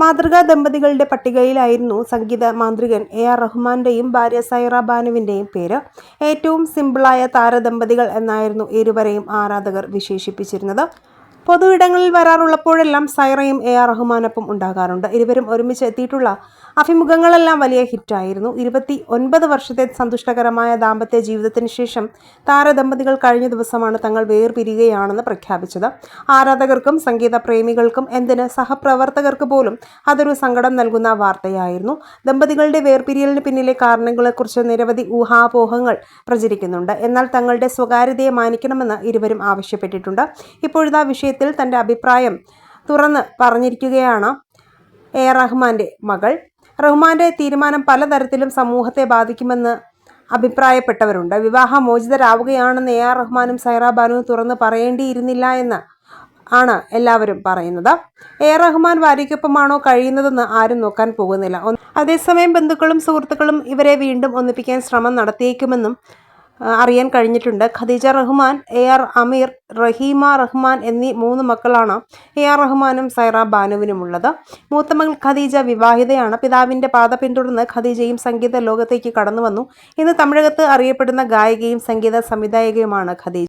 മാതൃകാ ദമ്പതികളുടെ പട്ടികയിലായിരുന്നു സംഗീത മാന്ത്രികൻ A R റഹ്മാന്റെയും ഭാര്യ സൈറ ബാനുവിന്റെയും പേര്. ഏറ്റവും സിമ്പിളായ താരദമ്പതികൾ എന്നായിരുന്നു ഇരുവരെയും ആരാധകർ വിശേഷിപ്പിച്ചിരുന്നത്. പൊതു ഇടങ്ങളിൽ വരാറുള്ളപ്പോഴെല്ലാം സൈറയും എ ആർ റഹ്മാനൊപ്പം ഉണ്ടാകാറുണ്ട്. ഇരുവരും ഒരുമിച്ച് എത്തിയിട്ടുള്ള അഭിമുഖങ്ങളെല്ലാം വലിയ ഹിറ്റായിരുന്നു. ഇരുപത്തി ഒൻപത് വർഷത്തെ സന്തുഷ്ടകരമായ ദാമ്പത്യ ജീവിതത്തിന് ശേഷം താരദമ്പതികൾ കഴിഞ്ഞ ദിവസമാണ് തങ്ങൾ വേർപിരിയുകയാണെന്ന് പ്രഖ്യാപിച്ചത്. ആരാധകർക്കും സംഗീത പ്രേമികൾക്കും എന്തിന് സഹപ്രവർത്തകർക്ക് പോലും അതൊരു സങ്കടം നൽകുന്ന വാർത്തയായിരുന്നു. ദമ്പതികളുടെ വേർപിരിയലിന് പിന്നിലെ കാരണങ്ങളെക്കുറിച്ച് നിരവധി ഊഹാപോഹങ്ങൾ പ്രചരിക്കുന്നുണ്ട്. എന്നാൽ തങ്ങളുടെ സ്വകാര്യതയെ മാനിക്കണമെന്ന് ഇരുവരും ആവശ്യപ്പെട്ടിട്ടുണ്ട്. ഇപ്പോഴിതാ വിഷയത്തിൽ തന്റെ അഭിപ്രായം തുറന്ന് പറഞ്ഞിരിക്കുകയാണ് എ. റഹ്മാന്റെ മകൾ. റഹ്മാന്റെ തീരുമാനം പലതരത്തിലും സമൂഹത്തെ ബാധിക്കുമെന്ന് അഭിപ്രായപ്പെട്ടവരുണ്ട്. വിവാഹമോചിതരാവുകയാണെന്ന് എ. ആർ. റഹ്മാനും സൈറ ബാനുവും തുറന്ന് പറയേണ്ടിയിരുന്നില്ല എന്ന് ആണ് എല്ലാവരും പറയുന്നത്. എ. റഹ്മാൻ ഭാര്യയ്ക്കൊപ്പമാണോ കഴിയുന്നതെന്ന് ആരും നോക്കാൻ പോകുന്നില്ല. അതേസമയം ബന്ധുക്കളും സുഹൃത്തുക്കളും ഇവരെ വീണ്ടും ഒന്നിപ്പിക്കാൻ ശ്രമം നടത്തിയേക്കുമെന്നും അറിയാൻ കഴിഞ്ഞിട്ടുണ്ട്. ഖദീജ റഹ്മാൻ എ ആർ അമീർ റഹീമ റഹ്മാൻ എന്നീ മൂന്ന് മക്കളാണ് എ ആർ റഹ്മാനും സൈറ ബാനുവിനുമുള്ളത്. മൂത്ത മകൾ ഖദീജ വിവാഹിതയാണ്. പിതാവിന്റെ പാത പിന്തുടർന്ന് ഖദീജയും സംഗീത ലോകത്തേക്ക് കടന്നു വന്നു. ഇന്ന് തമിഴകത്ത് അറിയപ്പെടുന്ന ഗായികയും സംഗീത സംവിധായകയുമാണ് ഖദീജ.